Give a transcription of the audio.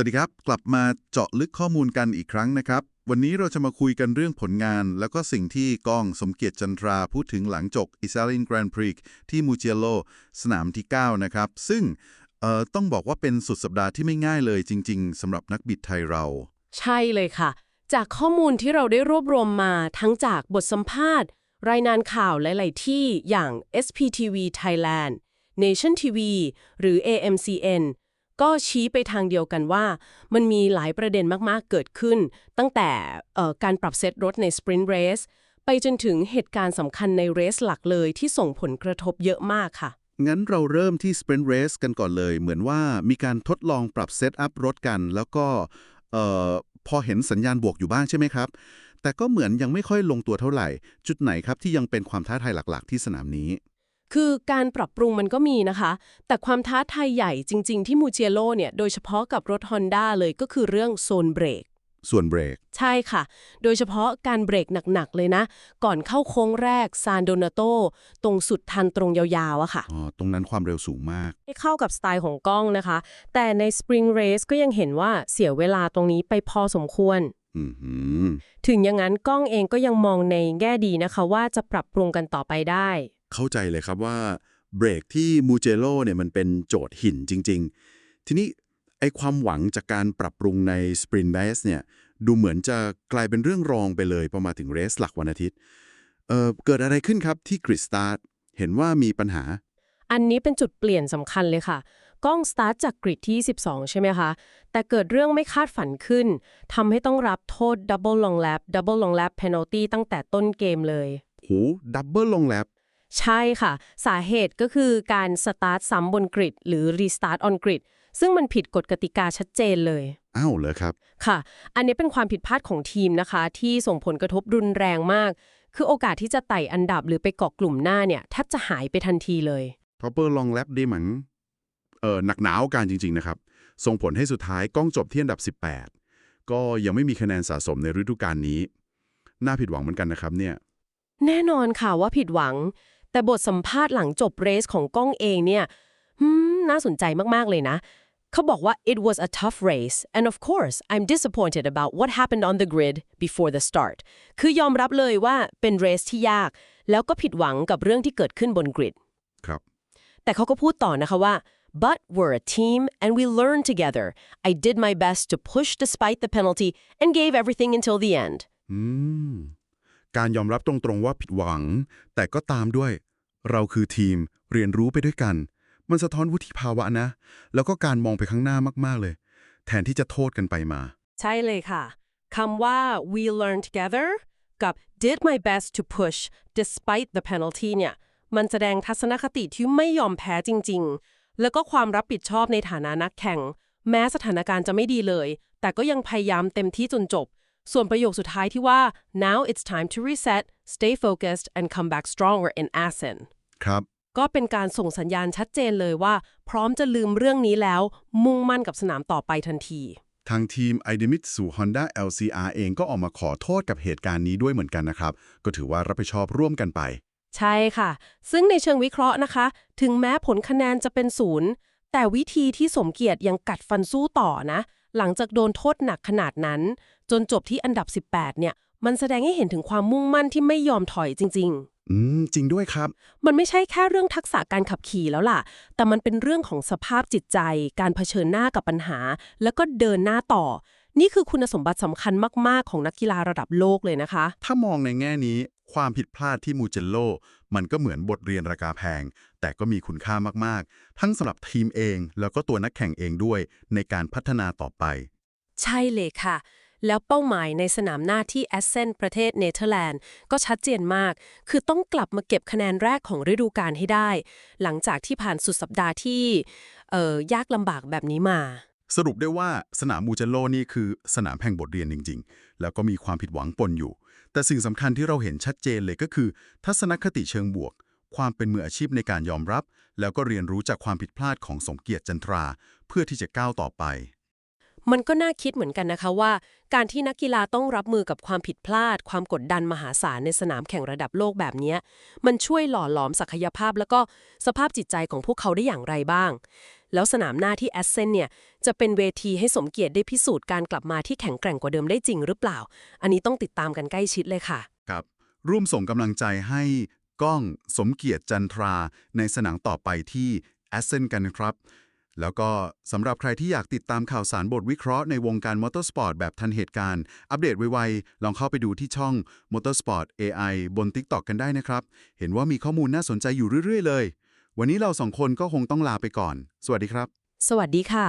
วัสดีครับ กลับมาเจาะลึกข้อมูลกันอีกครั้งนะครับ วันนี้เราจะมาคุยกันเรื่องผลงาน แล้วก็สิ่งที่กองสมเกียรติจันทราพูดถึงหลังจบอิซาลินแกรนด์พรีที่มูเจโล สนามที่ 9 นะครับ ซึ่งต้องบอกว่าเป็นสุดสัปดาห์ที่ไม่ง่ายเลยจริง ๆสำหรับนักบิดไทยเรา ใช่เลยค่ะ จากข้อมูลที่เราได้รวบรวมมาทั้งจากบทสัมภาษณ์ รายงานข่าวหลาย ๆ ที่อย่าง SPTV Thailand Nation TV หรือ AMCN ก็ชี้ไปทางเดียวกันว่า มันมีหลายประเด็นมากๆเกิดขึ้น ตั้งแต่การปรับเซตรถใน Sprint Race ไปจนถึงเหตุการณ์สำคัญในเรสหลักเลยที่ส่งผลกระทบเยอะมากค่ะ งั้นเราเริ่มที่ Sprint Race กันก่อนเลย เหมือนว่ามีการทดลองปรับเซตอัพรถกัน แล้วก็พอเห็นสัญญาณบวกอยู่บ้างใช่ไหมครับ แต่ก็เหมือนยังไม่ค่อยลงตัวเท่าไหร่ จุดไหนครับที่ยังเป็นความท้าทายหลัก ๆ ที่สนามนี้ คือการปรับปรุงมันก็มีนะคะ แต่ความท้าทายใหญ่จริง ๆ ที่มูเจโ o เนี่ยโดยเฉพาะกับรถ Honda เลยก็คือเรื่องโซนเบรกส่วนเบรก ใช่ค่ะ โดยเฉพาะการเบรกหนัก ๆ เลยนะ ก่อนเข้าโค้งแรกซานโดนาโต ตรงสุดทันตรงยาวๆอะค่ะ อ๋อ ตรงนั้นความเร็วสูงมากไม่เข้ากับสไตล์ของกล้องนะคะ แต่ใน Spring Race ก็ยังเห็นว่าเสียเวลาตรงนี้ไปพอสมควรอือหือถึงอย่างนั้นกล้องเองก็ยังมองในแง่ดีนะคะ ว่าจะปรับปรุงกันต่อไปได้ เข้าใจเลยครับว่าเบรกที่มูเจโ o เนี่ยมันเป็นโจทย์หินจริง ๆ ทีนี้ไอความหวังจากการปรับปรุงใน Sprint Race เนี่ยดูเหมือนจะกลายเป็นเรื่องรองไปเลยพอมาถึงเรสหลักวันอาทิตย์เอ่อเกิดอะไรขึ้นครับที่กริดสตาร์ทเห็นว่ามีปัญหา อันนี้เป็นจุดเปลี่ยนสำคัญเลยค่ะกล้องสตาร์ทจากกริดที่ 12 ใช่ไหมคะ แต่เกิดเรื่องไม่คาดฝันขึ้นทำให้ต้องรับโทษ double long lap double long lap penalty ตั้งแต่ต้นเกมเลย โหดับเบิลลงแลบ ใช่ค่ะ สาเหตุก็คือการสตาร์ทซ้ำบนกริดหรือ restart on grid ซึ่งมันผิดกฎกติกาชัดเจนเลย อ้าวเหรอครับ ค่ะ อันนี้เป็นความผิดพลาดของทีมนะคะ ที่ส่งผลกระทบรุนแรงมาก คือโอกาสที่จะไต่อันดับหรือไปเกาะกลุ่มหน้าเนี่ยแทบจะหายไปทันทีเลย p r o p e r long lap ดีเหมือนเอ่อหนักหนาวการจริง ๆ นะครับ ส่งผลให้สุดท้ายกล้องจบที่อันดับ 18 ก็ยังไม่มีคะแนนสะสมในฤดูกาลนี้ น่าผิดหวังเหมือนกันนะครับเนี่ย แน่นอนค่ะว่าผิดหวัง แต่บทสัมภาษณ์หลังจบเรสของก้องเองเนี่ยหืมน่าสนใจมาก ๆ เลยนะ เขาบอกว่า it was a tough race and of course I'm disappointed about what happened on the grid before the start คือยอมรับเลยว่าเป็นเรสที่ยาก แล้วก็ผิดหวังกับเรื่องที่เกิดขึ้นบนกริดครับแต่เขาก็พูดต่อนะคะว่า but we're a team and we learned together I did my best to push despite the penalty and gave everything until the end อืม การยอมรับตรงๆว่าผิดหวัง แต่ก็ตามด้วย เราคือทีมเรียนรู้ไปด้วยกัน มันสะท้อนวุฒิภาวะนะ แล้วก็การมองไปข้างหน้ามากๆเลย แทนที่จะโทษกันไปมา ใช่เลยค่ะคำว่า we learn together กับ did my best to push despite the penalty เนี่ย มันแสดงทัศนคติที่ไม่ยอมแพ้จริง ๆ แล้วก็ความรับผิดชอบในฐานะนักแข่ง แม้สถานการณ์จะไม่ดีเลย แต่ก็ยังพยายามเต็มที่จนจบ ส่วนประโยคสุดท้ายที่ว่า now it's time to reset stay focused and come back stronger in Asen ครับ ก็เป็นการส่งสัญญาณชัดเจนเลยว่า พร้อมจะลืมเรื่องนี้แล้ว มุ่งมั่นกับสนามต่อไปทันที ทางทีม i d e m i t สู่ Honda LCR เองก็ออกมาขอโทษกับเหตุการณ์นี้ด้วยเหมือนกันนะครับ ก็ถือว่ารับผิดชอบร่วมกันไป ใช่ค่ะ ซึ่งในเชิงวิเคราะห์นะคะ ถึงแม้ผลคะแนนจะเป็นศูนย์แต่วิธีที่สมเกียรติยังกัดฟันสู้ต่อนะ หลังจากโดนโทษหนักขนาดนั้น จนจบที่อันดับ 18 เนี่ย มันแสดงให้เห็นถึงความมุ่งมั่นที่ไม่ยอมถอยจริงอืม จริงด้วยครับๆมันไม่ใช่แค่เรื่องทักษะการขับขี่แล้วล่ะ แต่มันเป็นเรื่องของสภาพจิตใจ การเผชิญหน้ากับปัญหา แล้วก็เดินหน้าต่อ นี่คือคุณสมบัติสำคัญมาก ๆ ของนักกีฬาระดับโลกเลยนะคะ ถ้ามองในแง่นี้ ความผิดพลาดที่มูเจโลมันก็เหมือนบทเรียนราคาแพง แต่ก็มีคุณค่ามากๆ ทั้งสำหรับทีมเองแล้วก็ตัวนักแข่งเองด้วยในการพัฒนาต่อไป ใช่เลยค่ะ แล้วเป้าหมายในสนามหน้าที่แอสเซนประเทศเนเธอร์แลนด์ ก็ชัดเจนมาก คือต้องกลับมาเก็บคะแนนแรกของฤดูกาลให้ได้ หลังจากที่ผ่านสุดสัปดาห์ที่เอ่อยากลำบากแบบนี้มาสรุปได้ว่าสนามมูเจโลนี่คือสนามแห่งบทเรียนจริง ๆ แล้วก็มีความผิดหวังปนอยู่ แต่สิ่งสำคัญที่เราเห็นชัดเจนเลยก็คือ ทัศนคติเชิงบวก ความเป็นมืออาชีพในการยอมรับ แล้วก็เรียนรู้จากความผิดพลาดของสมเกียรติจันทรา เพื่อที่จะก้าวต่อไป มันก็น่าคิดเหมือนกันนะคะว่า การที่นักกีฬาต้องรับมือกับความผิดพลาด ความกดดันมหาศาลในสนามแข่งระดับโลกแบบนี้มันช่วยหล่อหลอมศักยภาพ แล้วก็สภาพจิตใจของพวกเขาได้อย่างไรบ้าง แล้วสนามหน้าที่แอสเซนเนี่ยจะเป็นเวทีให้สมเกียรติได้พิสูจน์การกลับมาที่แข็งแกร่งกว่าเดิมได้จริงหรือเปล่า อันนี้ต้องติดตามกันใกล้ชิดเลยค่ะ ครับ ร่วมส่งกำลังใจให้ก้องสมเกียรติจันทรา ในสนามต่อไปที่แอสเซนกันครับ แล้วก็สำหรับใครที่อยากติดตามข่าวสารบทวิเคราะห์ในวงการมอเตอร์สปอร์ตแบบทันเหตุการณ์ อัปเดตไวๆ ลองเข้าไปดูที่ช่อง Motorsport AI บน TikTok กันได้นะครับ เห็นว่ามีข้อมูลน่าสนใจอยู่เรื่อย ๆ เลย วันนี้เราสองคนก็คงต้องลาไปก่อน สวัสดีครับ สวัสดีค่ะ